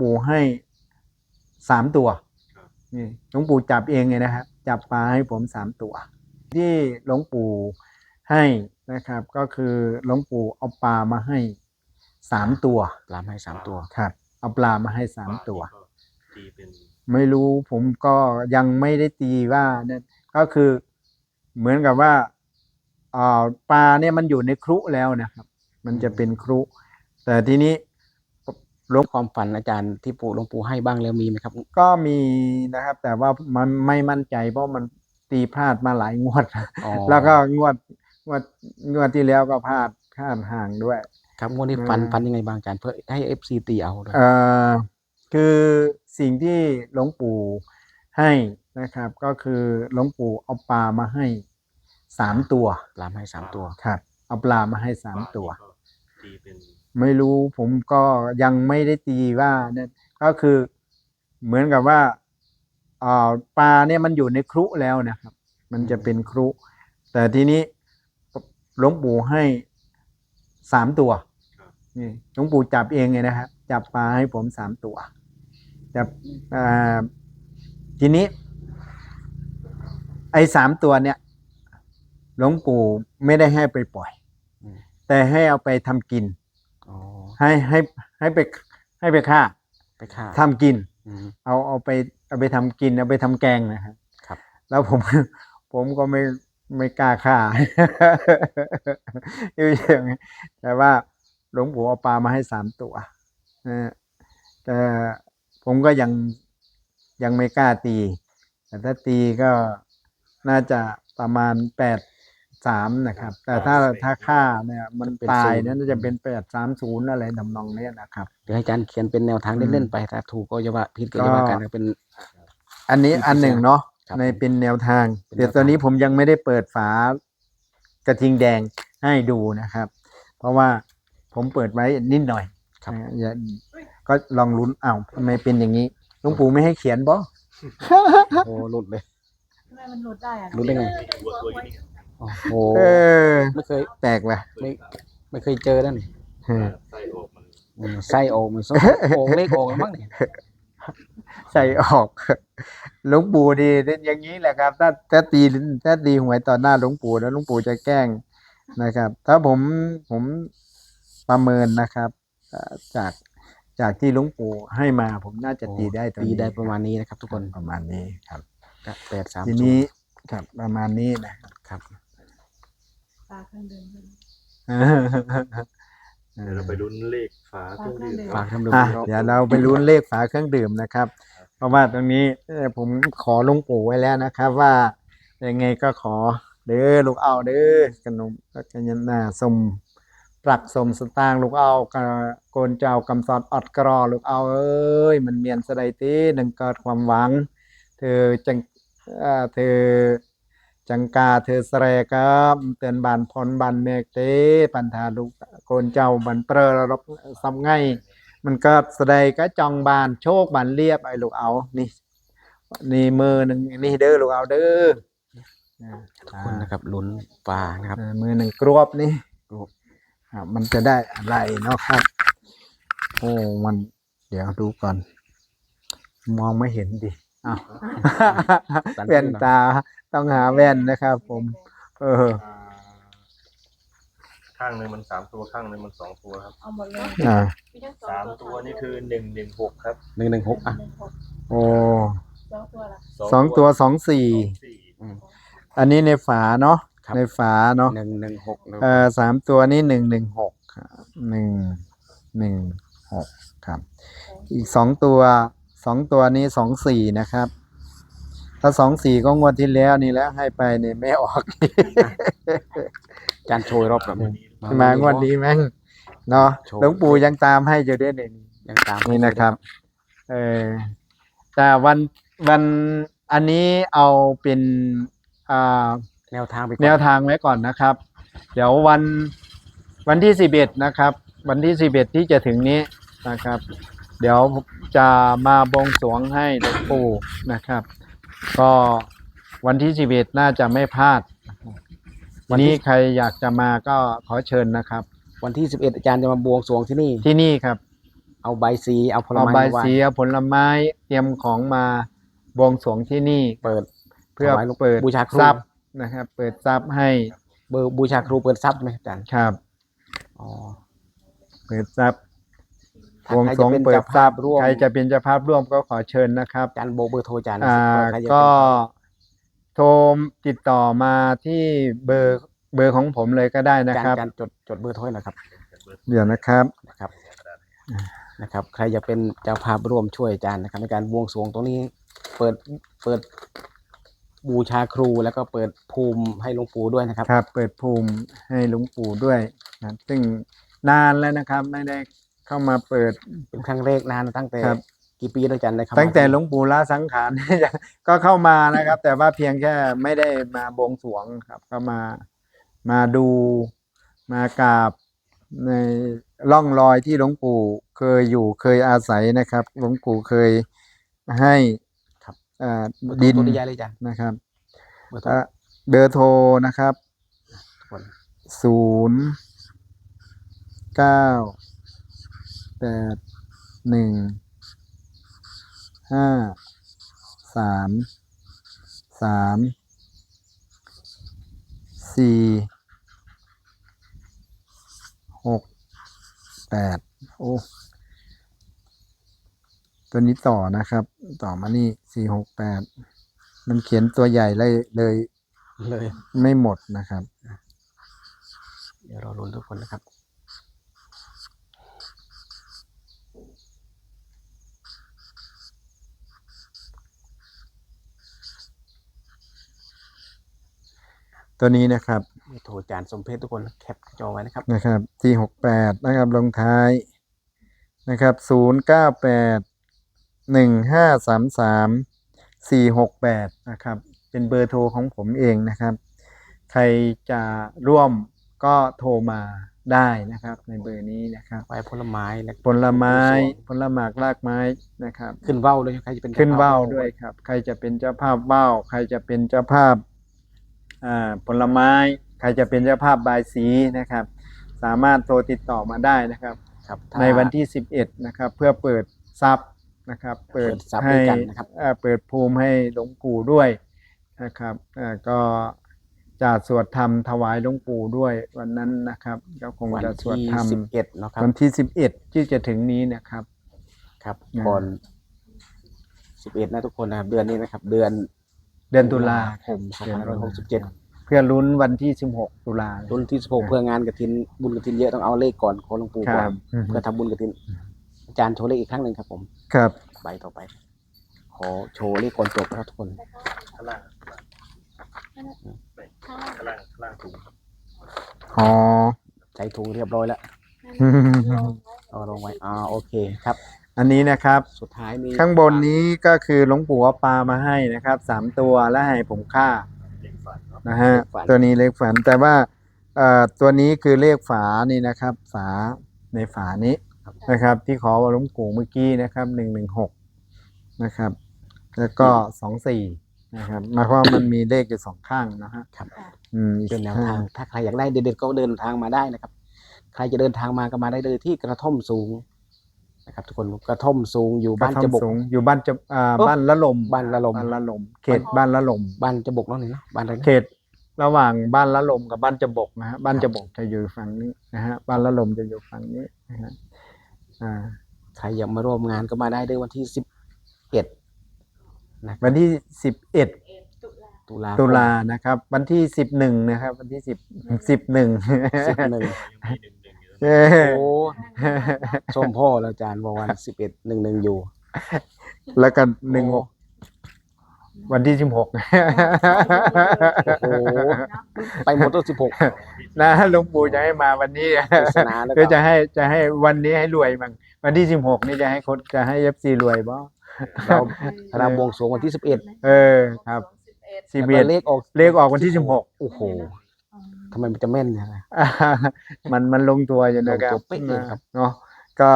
ปู่ให้สามตัวครับนี่หลวงปู่จับเองไงนะครับ จับปลาให้ผมสามตัว ที่หลวงปู่ให้นะครับ ก็คือหลวงปู่เอาปลามาให้สามตัวปลาให้สามตัวครับ เอาปลามาให้สามตัวตีเป็นไม่รู้ผมก็ยังไม่ได้ตีว่าเนี่ยก็คือเหมือนกับว่าอ่าปลาเนี่ยมันอยู่ในครุแล้วนะครับ มันจะเป็นครุ แต่ทีนี้ หลวงความฝันอาจารย์ที่ปู่หลวงปู่ให้บ้างแล้วมีไหมครับ ก็มีนะครับ แต่ว่ามันไม่มั่นใจ เพราะมันตีพลาดมาหลายงวด อ๋อ แล้วก็งวดงวดงวดที่แล้วก็พลาดพลาดห่างด้วย ครับงวดนี้ฝันอืม ฝันยังไงบ้างอาจารย์เพื่อให้เอฟซีตีเอาด้วยเอ่อคือสิ่งที่หลวงปู่ให้นะครับ ก็คือหลวงปู่เอาปลามาให้สามตัวปลาให้สามตัว ครับเอาปลามาให้สามตัว ตีเป็น ไม่รู้ผมก็ยังไม่ได้ตีว่าเนี่ยก็คือเหมือนกับว่าอ่าปลาเนี่ยมันอยู่ในครุแล้วนะครับ มันจะเป็นครุ แต่ทีนี้หลวงปู่ให้สามตัวครับนี่หลวงปู่จับเองไงนะครับจับปลาให้ผมสามตัวจับอ่าทีนี้ ไอ้สามตัวเนี่ย หลวงปู่ไม่ได้ให้ไปปล่อยอืมแต่ให้เอาไปทำกินอ๋อ ให้ให้ให้ไปให้ไปฆ่าไปฆ่าทำกิน อืม เอาเอาไปเอาไปทำกิน เอาไปทำแกงนะครับ ครับ แล้วผม ผมก็ไม่ไม่กล้าฆ่า อยู่อย่างนี้แต่ว่าหลวงปู่เอาปลามาให้สามตัวนะแต่ผมก็ยังยังไม่กล้าตี แต่ถ้าตีก็น่าจะประมาณแปด สามนะครับ แต่ถ้าถ้าฆ่าเนี่ยมันตายเนี่ยน่าจะเป็นแปดสามศูนย์อะไรทำนองเนี้ยนะครับเดี๋ยวให้อาจารย์เขียนเป็นแนวทางเล่นๆไปถ้าถูกก็จะว่าผิดก็จะว่ากันก็เป็น อันนี้เป็นอันหนึ่งเนาะครับในเป็นแนวทางเป็นเดี๋ยวแนวทางตอนนี้ผมยังไม่ได้เปิดฝากระทิงแดงให้ดูนะครับ เพราะว่าผมเปิดไว้นิดหน่อยครับนะอย่าก็ลองลุ้นอ้าวทำไมเป็นอย่างนี้หลวงปู่ไม่ให้เขียนบ่โอ้หลุดเลยทำไมมันหลุดได้อะหลุดได้ไงตัวตัวอยู่นี่ โอ้โหเออ ไม่เคยแปลกว่ะไม่ไม่เคยเจอนั่นนี่เออใส่ออกมันอืมไส้โอ่งมันส้มโอ่งเลขโอ่งแล้วมั้งเนี่ยใส่ออกหลวงปู่ดีอย่างนี้แหละครับ ถ้าถ้าตีถ้าตีหวยต่อหน้าหลวงปู่แล้วหลวงปู่จะแกล้งนะครับ ถ้าผมผมประเมินนะครับเอ่อจากจากที่หลวงปู่ให้มาผมน่าจะตีได้ตัวตีนี้ได้ประมาณนี้นะครับ ทุกคนประมาณนี้ครับ แปดสามทีนี้ครับประมาณนี้นะครับ ครับปลาเครื่องดื่มด้วย เดี๋ยวเราไปลุ้นเลขฝาเครื่องดื่มฝากทำดูอะอีกรอบเดี๋ยวเราไปลุ้นเลขฝาเครื่องดื่มนะครับ เพราะว่าตรงนี้เอ่อผมขอหลวงปู่ไว้แล้วนะครับ ว่ายังไงก็ขอเด้อลูกเอาเด้อขนมก็กันยันนาสมปรักสมสตางค์ลูกเอากะโกนเจ้ากำสอดอดกรอลูกเอาเอ้ยมันเมียนสะใดตีดังเกิดความหวัง เธอจังเอ่อเธอ จังกาเธอแสรกับเตือนบานพรบานเมกเตปันธาลูกโกนเจ้าบันเปรอรบซ้ำไงมันก็แสดงก็จองบานโชคบานเรียบไอ้ลูกเอานี่นี่มือหนึ่งนี่เด้อลูกเอาเด้ออ่าทุกคนนะครับลุ้นปลานะครับเออมือหนึ่งกรวบนี่กรวบครับมันจะได้อะไรเนาะครับโอ้มันเดี๋ยวดูก่อน มองไม่เห็นดิ อ้าวตันแว่นขึ้นเนอะตาต้องหาแว่นนะครับ ผม เอออ่าข้างหนึ่งมันสามตัวข้างหนึ่งมันสองตัวครับเอาหมดเลยอ่ามีทั้งสามตัวนี่คือหนึ่งหนึ่งหกครับหนึ่งหนึ่งหกอะหนึ่งหกโอ้สองตัวละสองตัวสองสี่สองสี่อืมอันนี้ในฝาเนาะครับในฝาเนาะหนึ่งหนึ่งหกนะเอ่อสามตัวนี้หนึ่งหนึ่งหกหนึ่งหนึ่งหกครับ อีกสองตัว สองตัวนี้สองสี่นะครับ ถ้าสองสี่ก็งวดที่แล้วนี่แล้วให้ไปนี่ไม่ออกอาจารย์โชยรอบแบบมางวดนี้แม่งเนาะโชว์หลวงปู่ยังตามให้อยู่ด้วยนี่ยังตามนี่นะครับ เออแต่วันวันอันนี้เอาเป็นอ่าแนวทางไปก่อนแนวทางไว้ก่อนนะครับ เดี๋ยววันวันที่สิบเอ็ดนะครับ วันที่สิบเอ็ดที่จะถึงนี้นะครับ เดี๋ยวจะมาบวงสรวงให้หลวงปู่นะครับ ก็วันที่สิบเอ็ดน่าจะไม่พลาด วันนี้ใครอยากจะมาก็ขอเชิญนะครับ วันที่สิบเอ็ดอาจารย์จะมาบวงสรวงที่นี่ ที่นี่ครับอเอาใบสีเอาผลเอาไม้ใบมาวางสีเอาผลไม้เตรียมของมาบวงสรวงที่นี่ เปิด เพื่อถวายหลวงเปิดบูชาครู ทรัพย์นะครับ เปิดทรัพย์ให้เบอร์บูชาครูเปิดทรัพย์ไหมอาจารย์ครับ อ๋อเปิดทรัพย์ถ้าบ วงใครสรจะวงเป็นเปิดเจ้าทรัภาพพย์ร่วมใครจะเป็นเจ้าภาพร่วมก็ขอเชิญนะครับอาจารย์โบเบอร์โทรอาจารย์อ่าใครจะเป็นก็โทรติดต่อมาที่เบอร์เบอร์ของผมเลยก็ได้อานะจารครับย์อาจารย์จดจดเบอร์โทรให้หน่อยครับ เดี๋ยวนะครับนะครับนะครับ ใครจะเป็นเจ้าภาพร่วมช่วยอาจารย์นะครับ ในการบวงสรวงตรงนี้เปิดเปิดบูชาครูแล้วก็เปิดภูมิให้หลวงปู่ด้วยนะครับ ครับ เปิดภูมิให้หลวงปู่ด้วยนะซึ่งนานแล้วนะครับ ไม่ได้ เข้ามาเปิด เป็นครั้งแรกนานตั้งแต่ครับ กี่ปีแล้วอาจารย์ได้เข้ามาตั้งแต่หลวงปู่ละสังขาร ก็เข้ามานะครับ แต่ว่าเพียงแค่ไม่ได้มาบวงสรวงครับ ก็มามาดูมากราบในร่องรอยที่หลวงปู่เคยอยู่เคยอาศัยนะครับ หลวงปู่เคยให้ครับเอ่อเบอร์โทรดินตัวใหญ่เลยอาจารย์นะครับเบอร์โทรเอ่อเบอร์โทรนะครับทุกคนศูนย์เก้า แปดหนึ่งห้าสามสามสี่หกแปดโอ้ตัวนี้ต่อนะครับ ต่อมานี่สี่หกแปดมันเขียนตัวใหญ่เลยเลยเลย ไม่หมดนะครับ เดี๋ยวเราลุ้นทุกคนนะครับ ตัวนี้นะครับเบอร์โทรอาจารย์สมเพชทุกคนแคปจอไว้นะครับนะครับที่หกแปดนะครับลงท้ายนะครับศูนย์เก้าแปดหนึ่งห้าสามสามสี่หกแปดนะครับ เป็นเบอร์โทรของผมเองนะครับ ใครจะร่วมก็โทรมาได้นะครับ ในเบอร์นี้นะครับไว้ผลไม้และผลไม้ ผลหมากรากไม้นะครับ ขึ้นเว้าด้วยใครจะเป็นขึ้นว่าวจ้ภพด้วยครับ ใครจะเป็นเจ้าภาพว่าวใครจะเป็นเจ้าภาพอ่า ผลไม้ใครจะเป็นเจ้าภาพบายสีนะครับ สามารถโทรติดต่อมาได้นะครับ ครับถ้า ในวันที่ 11นะครับเพื่อเปิดทรัพย์นะครับเปิดเปิดทรัพย์ให้ด้วยกันนะครับ เอ่อเปิดภูมิให้หลวงปู่ด้วยนะครับเอ่อก็จะสวดธรรมถวายหลวงปู่ด้วยวันนั้นนะครับก็คงวันจะสวดที่ธรรมสิบเอ็ดเนาะครับวันที่ 11 ที่จะถึงนี้นะครับ ครับนะก่อนสิบเอ็ดนะทุกคนนะครับ เดือนนี้นะครับ เดือน เดือนตุลาคมสองพันห้าร้อยหกสิบเจ็ดเพื่อลุ้นวันที่ 16 ตุลารุ่นที่สิบหกเพื่องานกระถินบุญกระถินเยอะต้องเอาเลขก่อนขอหลวงปู่คก่อรันบอืมเพื่อทำบุญกระถิน อาจารย์โชว์เลขอีกครั้งหนึ่งครับผมครับ ใบต่อไป ขอโชว์เลขก่อนจบนะครับทุกคน ข้างล่างข้างล่างข้างล่างถุงอ๋อใส่ถุงเรียบร้อยแล้ว เอาลงไว้อ่าโอเคครับ อันนี้นะครับ สุดท้ายมีข้างบนนี้ก็คือหลวงปู่เอาปลามาให้นะครับสามตัวและให้ผมฆ่าเด็กฝันเนาะนะฮะตัวนี้เลขฝันแต่ว่าเอ่อตัวนี้คือเลขฝานี่นะครับ ฝาในฝานี้นะครับ ที่ขอว่าหลวงปู่เมื่อกี้นะครับหนึ่งหนึ่งหกนะครับ แล้วก็สองสี่นะครับหมายความว่ามันมีเลขอยู่สองข้างนะฮะครับอืมอีกเป็นแนวข้ทางถ้าใครอยากได้เด็ดๆก็เดินทางมาได้นะครับ ใครจะเดินทางมาก็มาได้เลยที่กระท่อมสูง นะครับทุกคนกระท่อมสูงอยู่บ้านกระจะท่อมบกสูงอยู่บ้านจะอ่าโอ้บ้านละลมบ้านละลม บ้านละลม เขตบ้านละลม บ้านจะบกแล้วนี่เนาะบ้านอะไรนะ เขตระหว่างบ้านละลมกับบ้านจะบกนะฮะบ้านจะบกจะอยู่ฝั่งนี้นะฮะบ้านละลมจะอยู่ฝั่งนี้นะฮะอ่า ใครอยากมาร่วมงานก็มาได้เลยวันที่สิบเอ็ดนะวันที่สิบเอ็ดตุลาตุลานะครับ วันที่สิบหนึ่งนะครับ วันที่สิบสิบหนึ่ง สิบหนึ่ง ยังมีหนึ่งหนึ่งอยู่เย้โอ้ส้มพ่อแล้วอาจารย์บอกวันสิบเอ็ดหนึ่งหนึ่งอยู่ แล้วก็หนึ่งหกวันที่สิบหกโอ้โหไปหมดตั้งสิบหกนะหลวงปู่จะให้มาวันนี้ปริศนาแล้วก็ก็จะให้จะให้วันนี้ให้รวยมั้งวันที่สิบหกนี่จะให้คนจะให้เอฟซีรวยบ่เราเราบวงสรวงวันที่สิบเอ็ดเออ ครับสิสิบเอ็ดเลขออกเลขออกวันที่สิบหกโอ้โห ทำไมมันจะแม่นอย่างไรอ่ามันมันลงตัวอยู่นะครับลงตัวเป๊ะเลยครับเนาะก็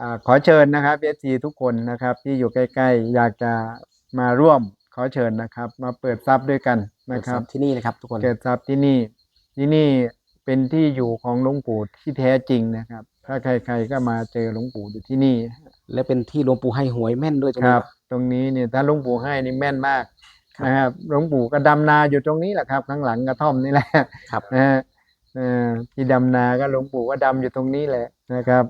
อ่าขอเชิญนะครับเอฟซีทุกคนนะครับ ที่อยู่ใกล้ ๆ อยากจะมาร่วมขอเชิญนะครับ มาเปิดทรัพย์ด้วยกันนะครับที่นี่นะครับ ทุกคนเปิดทรัพย์ที่นี่ ที่นี่เป็นที่อยู่ของหลวงปู่ที่แท้จริงนะครับ ถ้าใคร ๆก็มาเจอหลวงปู่อยู่ที่นี่ และเป็นที่หลวงปู่ให้หวยแม่นด้วยตรงคนี้รับ ตรงนี้เนี่ยถ้าหลวงปู่ให้นี่แม่นมาก นะครับหลวงปู่ก็ดำนาอยู่ตรงนี้แหละครับ ข้างหลังกระท่อมนี่แหละครับนะฮะเอ่อที่ดำนาก็หลวงปู่ก็ดำอยู่ตรงนี้แหละนะครับ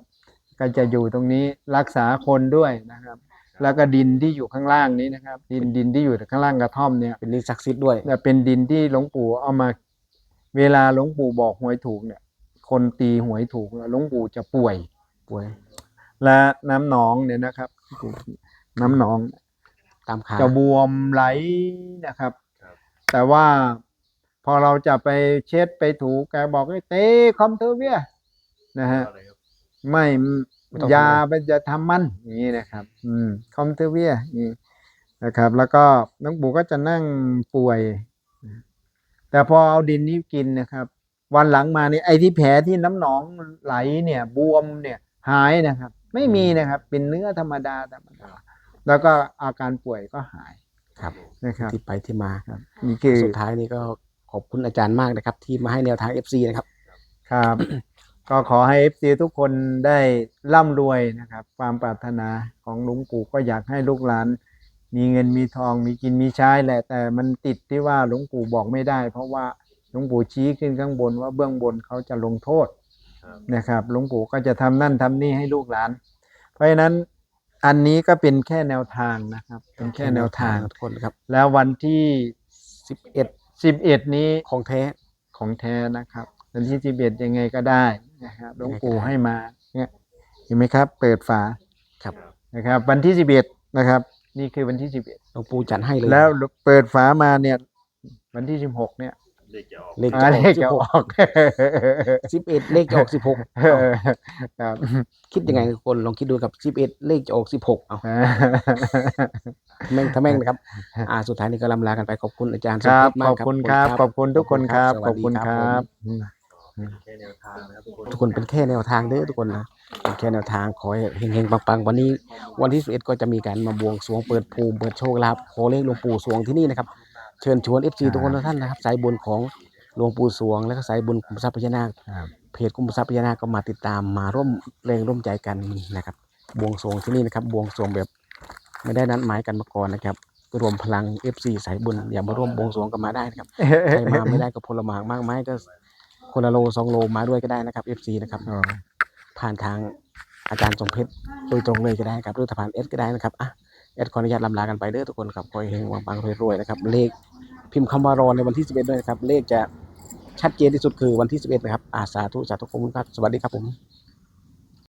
ก็จะอยู่ตรงนี้รักษาคนด้วยนะครับ แล้วก็ดินที่อยู่ข้างล่างนี้นะครับ ดินดินที่อยู่ข้างล่างกระท่อมเนี่ยเป็นดินศักดิ์สิทธิ์ด้วยเนี่ยเป็นดินที่หลวงปู่เอามาเวลาหลวงปู่บอกหวยถูกเนี่ย คนตีหวยถูกแล้วหลวงปู่จะป่วยป่วย และน้ำหนองเนี่ยนะครับ น้ำหนอง ตามขาจะบวมไหลนะครับครับ แต่ว่าพอเราจะไปเช็ดไปถูแกบอกให้เตะคอมเทอร์เวียนะฮะอะไรครับไม่ยาไปจะทำมันอย่างนี้นะครับ อืมคอมเทอร์เวียนี่นะครับ แล้วก็น้องปู่ก็จะนั่งป่วย แต่พอเอาดินนี้กินนะครับ วันหลังมานี่ไอ้ที่แผลที่น้ำหนองไหลเนี่ย บวมเนี่ยหายนะครับ ไม่มีนะครับ เป็นเนื้อธรรมดาธรรมดา แล้วก็อาการป่วยก็หายครับนะครับที่ไปที่มานี่คือสุดท้ายนี้ก็ขอบคุณอาจารย์มากนะครับ ที่มาให้แนวทาง FC นะครับ ครับ ก็ขอให้เอฟซีทุกคนได้ร่ำรวยนะครับ ความปรารถนาของหลวงปู่ก็อยากให้ลูกหลาน มีเงินมีทองมีกินมีใช้แหละ แต่มันติดที่ว่าหลวงปู่บอกไม่ได้ เพราะว่าหลวงปู่ชี้ขึ้นข้างบนว่าเบื้องบนเขาจะลงโทษครับนะครับหลวงปู่ก็จะทำนั่นทำนี่ให้ลูกหลาน เพราะฉะนั้น อันนี้ก็เป็นแค่แนวทางนะครับ เป็นแค่แนวทางทุกคนครับ แล้ววันที่11สิบเอ็ดนี้ของแท้ของแท้นะครับวันที่สิบเอ็ดยังไงก็ได้นะครับหลวงปู่ให้มาเนี่ยเห็นไหมครับ เปิดฝาครับนะครับ วันที่สิบเอ็ดนะครับ นี่คือวันที่สิบเอ็ดหลวงปู่จัดให้เลยแล้วเปิดฝามาเนี่ย วันที่สิบหกเนี่ย เลขจะออกเลขอ่าจะอเลอกขจะออก11เลขจะออก16เออครับคิดยังไงทุกคนลองคิดดูกับ11เลขจะออก16เอาแม่งถ้าแม่งนะครับ อ่าสุดท้ายนี้ก็ลำลากันไปขอบคุณอาจารย์ครับสมคิดขมาอกบคุณครับ ขอบคุณทุกคนครับสขวัอสบดีคุณครับผมแค่แนวทางนะครับทุกคน ทุกคนเป็นแค่แนวทางเด้อทุกคนนะเป็นแค่แนวทางขอให้เฮงๆปังๆ วันนี้วันที่11ก็จะมีการมาบวงสรวงเปิดภูมิเปิดโชคลาภขอเลขหลวงปู่สวงที่นี่นะครับ เชิญชวน FC ทุกคนทุกท่านนะครับ สายบุญของหลวงปู่สวง และก็สายบุญคุมทรัพย์พญานาคครับเพจคุมทรัพย์พญานาคก็มาติดตามมาร่วมแรงร่วมใจกันนะครับบวงสรวงที่นี่นะครับบวงสรวงแบบไม่ได้นัดหมายกันมาก่อนนะครับรวมพลัง FC สายบุญอย่ามาร่วมบวงสรวงกันมาได้นะครับใครมาไม่ได้ก็พลหมากมากไม้ก็คนละโลสองโลมาด้วยก็ได้นะครับ FC นะครับอ๋อผ่านทางอาจารย์ทรงเพชรโดยตรงเลยก็ได้ครับหรือถ้าผ่านเอสก็ได้นะครับอะ แอดขออนุญาตลำลากันไปเด้อทุกคนครับคอยเฮงวังปังรวยๆนะครับเลขพิมพ์คำว่ารอในวันที่ 11 ด้วยนะครับ เลขจะชัดเจนที่สุดคือวันที่ 11 นะครับอาสาธุสาธุขอบคุณครับ สวัสดีครับผม